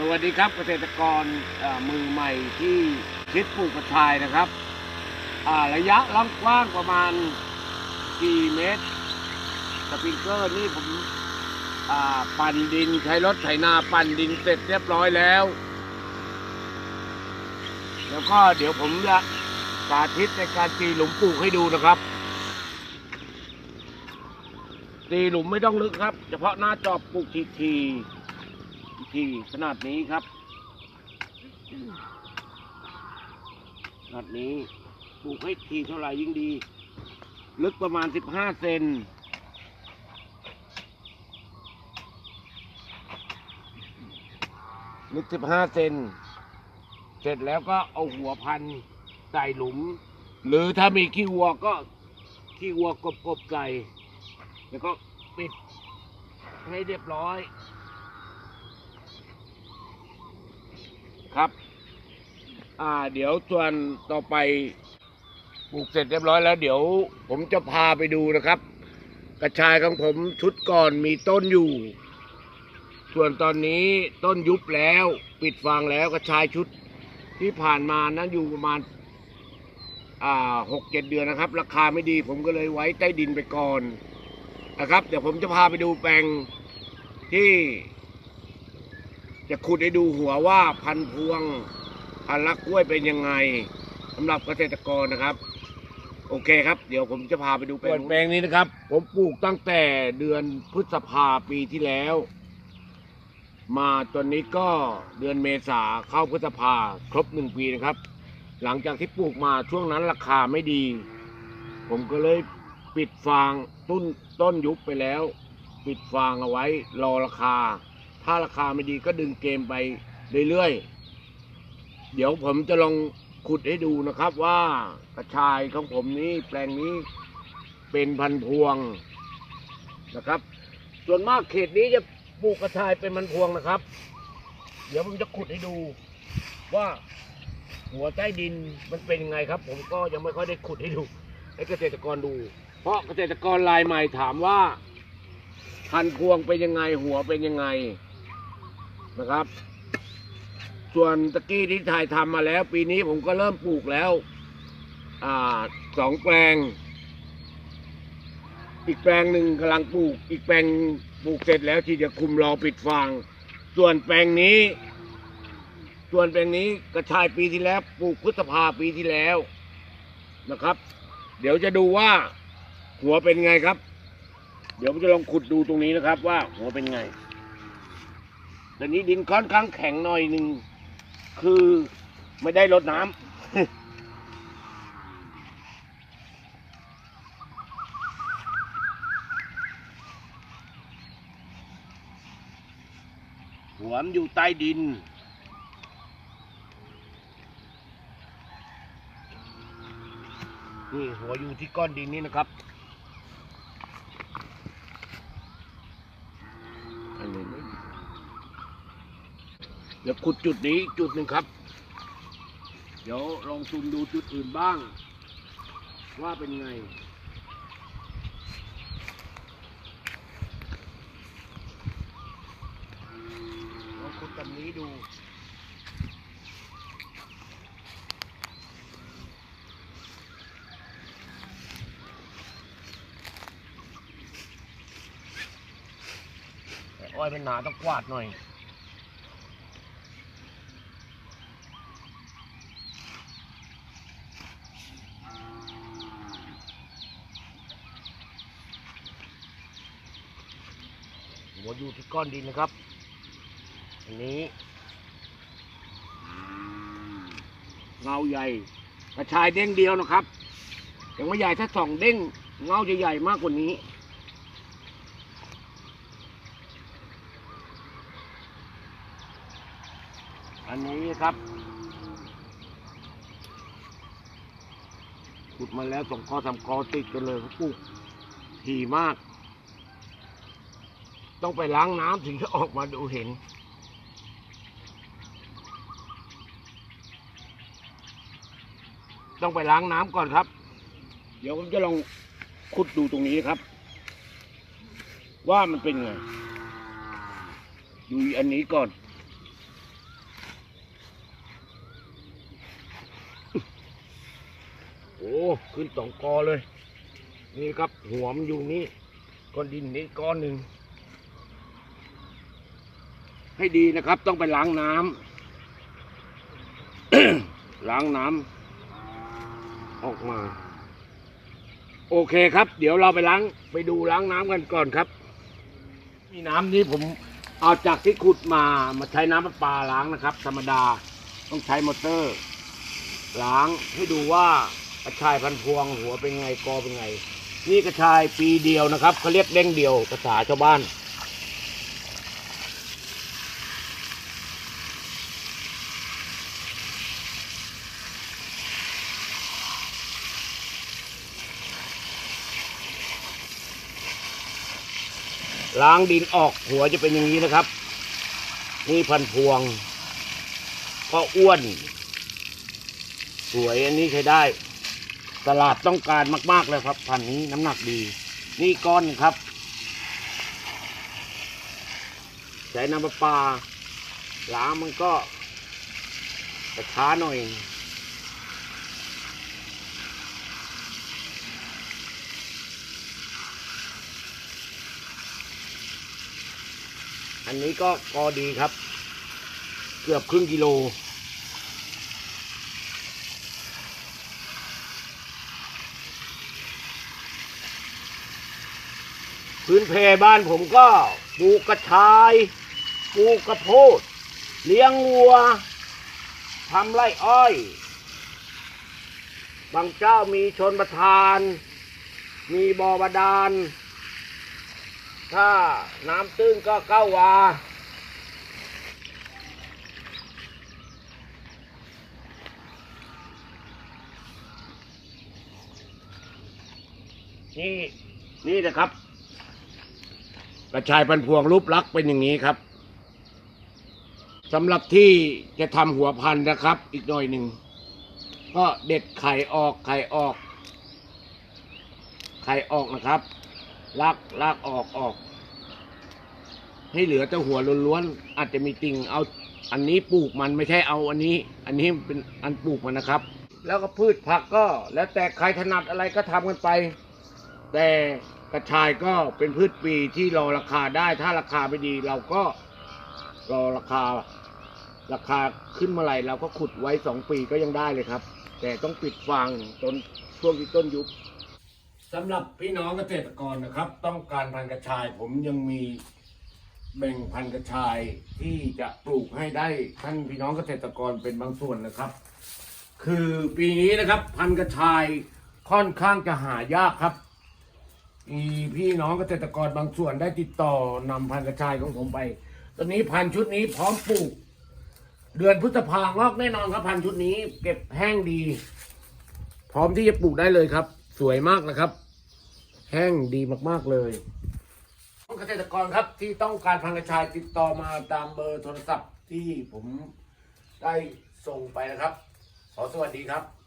สวัสดีครับเกษตรกรมือใหม่ที่คิดปลูกกระชายนะครับระยะลำกว้างประมาณกี่เมตรสปริงเกอร์นี่ผมปั่นดินใช้รถไถนาปั่นดินเสร็จเรียบร้อยแล้ว แล้วก็เดี๋ยวผมจะสาธิตในการตีหลุมปลูกให้ดูนะครับตีหลุมไม่ต้องลึกครับ เฉพาะหน้าจอบปลูกทีที ทีขนาดนี้ครับขนาดนี้ปลูกให้ทีเท่าไหร่ยิ่งดี ลึกประมาณสิบห้าเซนลึกสิบห้าเซน เสร็จแล้วก็เอาหัวพันใส่หลุม หรือถ้ามีขี้วัวก็ขี้วัวกบๆใส่แล้วก็ปิดให้เรียบร้อย ครับ อ่า เดี๋ยวส่วนต่อไปปลูกเสร็จเรียบร้อยแล้ว เดี๋ยวผมจะพาไปดูนะครับ กระชายของผมชุดก่อนมีต้นอยู่ ส่วนตอนนี้ต้นยุบแล้ว ปิดฟางแล้วกระชายชุดที่ผ่านมานั้นอยู่ประมาณอ่าหกเจ็ดเดือนนะครับ ราคาไม่ดีผมก็เลยไว้ใต้ดินไปก่อนนะครับ เดี๋ยวผมจะพาไปดูแปลงที่ จะขุดให้ดูหัวว่าพันธุ์พวงพันธุ์ลักกล้วยเป็นยังไงสำหรับเกษตรกรนะครับ โอเคครับ เดี๋ยวผมจะพาไปดูแปลงแปลงนี้นะครับ ผมปลูกตั้งแต่เดือนพฤษภาปีที่แล้ว มาตอนนี้ก็เดือนเมษาเข้าพฤษภาครบหนึ่งปีนะครับ หลังจากที่ปลูกมาช่วงนั้นราคาไม่ดี ผมก็เลยปิดฟางต้นต้นยุบไปแล้ว ปิดฟางเอาไว้รอราคา ถ้าราคาไม่ดีก็ดึงเกมไปเรื่อยๆ เดี๋ยวผมจะลองขุดให้ดูนะครับว่ากระชายของผมนี้แปลงนี้เป็นพันธุ์พวงนะครับ ส่วนมากเขตนี้จะปลูกกระชายเป็นพันพวงนะครับ เดี๋ยวผมจะขุดให้ดูว่าหัวใต้ดินมันเป็นยังไงครับ ผมก็ยังไม่ค่อยได้ขุดให้ดูให้เกษตรกรดู เพราะเกษตรกรรายใหม่ถามว่าพันธุ์พวงเป็นยังไงหัวเป็นยังไง นะครับ ส่วนตะกี้ที่ถ่ายทำมาแล้ว ปีนี้ผมก็เริ่มปลูกแล้วอสองแปลง อีกแปลงหนึ่งกำลังปลูก อีกแปลงปลูกเสร็จแล้วที่จะคุมรอปิดฟาง ส่วนแปลงนี้ ส่วนแปลงนี้กระชายปีที่แล้ว ปลูกพฤษภาปีที่แล้วนะครับ เดี๋ยวจะดูว่าหัวเป็นไงครับ เดี๋ยวผมจะลองขุดดูตรงนี้นะครับ ว่าหัวเป็นไง แต่นี้ดินค่อนข้างแข็งหน่อยหนึ่ง คือไม่ได้รดน้ำหัวมันอยู่ใต้ดิน นี่หัวอยู่ที่ก้อนดินนี่นะครับอันนี้ไม่มีเดี๋ยวขุดจุดนี้อีกจุดหนึ่งครับ เดี๋ยวลองซูมดูจุดอื่นบ้าง ว่าเป็นไง ลองขุดตรงนี้ดูอ้อยเป็นหนาต้องกวาดหน่อย หัวอยู่ที่ก้อนดินนะครับ อันนี้เงาใหญ่ กระชายเด้งเดียวนะครับ ยังไม่ใหญ่ถ้าสองเด้งเงาจะใหญ่มากกว่านี้อันนี้ครับขุดมาแล้วสองคอสามคอติดกันเลยเขาปลูกถี่มาก ต้องไปล้างน้ำถึงจะออกมาดูเห็น ต้องไปล้างน้ำก่อนครับ เดี๋ยวผมจะลองขุดดูตรงนี้ครับ ว่ามันเป็นไง ดูอันนี้ก่อนโอ้ขึ้นสองกอเลย นี่ครับหัวมันอยู่นี่ก้อนดินนี้ก้อนหนึ่ง ให้ดีนะครับ ต้องไปล้างน้ำ ล้างน้ำออกมา โอเคครับ เดี๋ยวเราไปล้างไปดูล้างน้ำกันก่อนครับ มีน้ำนี้ผมเอาจากที่ขุดมามาใช้น้ำประปาล้างนะครับ ธรรมดาต้องใช้มอเตอร์ ล้างให้ดูว่ากระชายพันพวงหัวเป็นไงกอเป็นไง นี่กระชายปีเดียวนะครับเขาเรียกเด้งเดียวภาษาชาวบ้าน ล้างดินออกหัวจะเป็นอย่างนี้นะครับ นี่พันพวง ก็อ้วน สวยอันนี้ใช้ได้ ตลาดต้องการมาก ๆ เลยครับ พันนี้น้ำหนักดี นี่ก้อนครับ ใช้น้ำประปาล้างมันก็จะช้าหน่อย อันนี้ก็กอดีครับ เกือบครึ่งกิโล พื้นเพบ้านผมก็ปลูกกระชายปลูกกระโพด เลี้ยงวัวทำไร่อ้อย บางเจ้ามีชนประทาน มีบอบาดาล ถ้าน้ำตื้นก็เก้าวา นี่นี่นะครับ กระชายพันพวงรูปลักษณ์เป็นอย่างนี้ครับสำหรับที่จะทำหัวพันนะครับ อีกหน่อยหนึ่ง ก็เด็ดไข่ออกไข่ออก ไข่ออกนะครับ ลากลากออกออก ให้เหลือแต่หัวล้วนๆอาจจะมีติ่งเอาอันนี้ปลูกมันไม่ใช่เอาอันนี้ อันนี้เป็นอันปลูกมันนะครับ แล้วก็พืชผักก็ แล้วแต่ใครถนัดอะไรก็ทำกันไป แต่กระชายก็เป็นพืชปีที่รอราคาได้ ถ้าราคาไม่ดี เราก็รอราคา ราคาขึ้นเมื่อไหร่เราก็ขุดไว้สองปีก็ยังได้เลยครับ แต่ต้องปิดฟางจนช่วงที่ต้นยุบ สำหรับพี่น้องเกษตรกรนะครับ ต้องการพันธุ์กระชาย ผมยังมีแบ่งพันธุ์กระชายที่จะปลูกให้ได้ท่านพี่น้องเกษตรกรเป็นบางส่วนนะครับ คือปีนี้นะครับ พันธุ์กระชายค่อนข้างจะหายากครับมีพี่น้องเกษตรกรบางส่วนได้ติดต่อนำพันธุ์กระชายของผมไป ตอนนี้พันธุ์ชุดนี้พร้อมปลูก เดือนพฤษภางอกแน่นอนครับพันธุ์ชุดนี้ เก็บแห้งดี พร้อมที่จะปลูกได้เลยครับ สวยมากนะครับ แห้งดีมากๆเลยเกษตรกรครับที่ต้องการพันธุ์กระชายติดต่อมาตามเบอร์โทรศัพท์ที่ผมได้ส่งไปนะครับ ขอสวัสดีครับ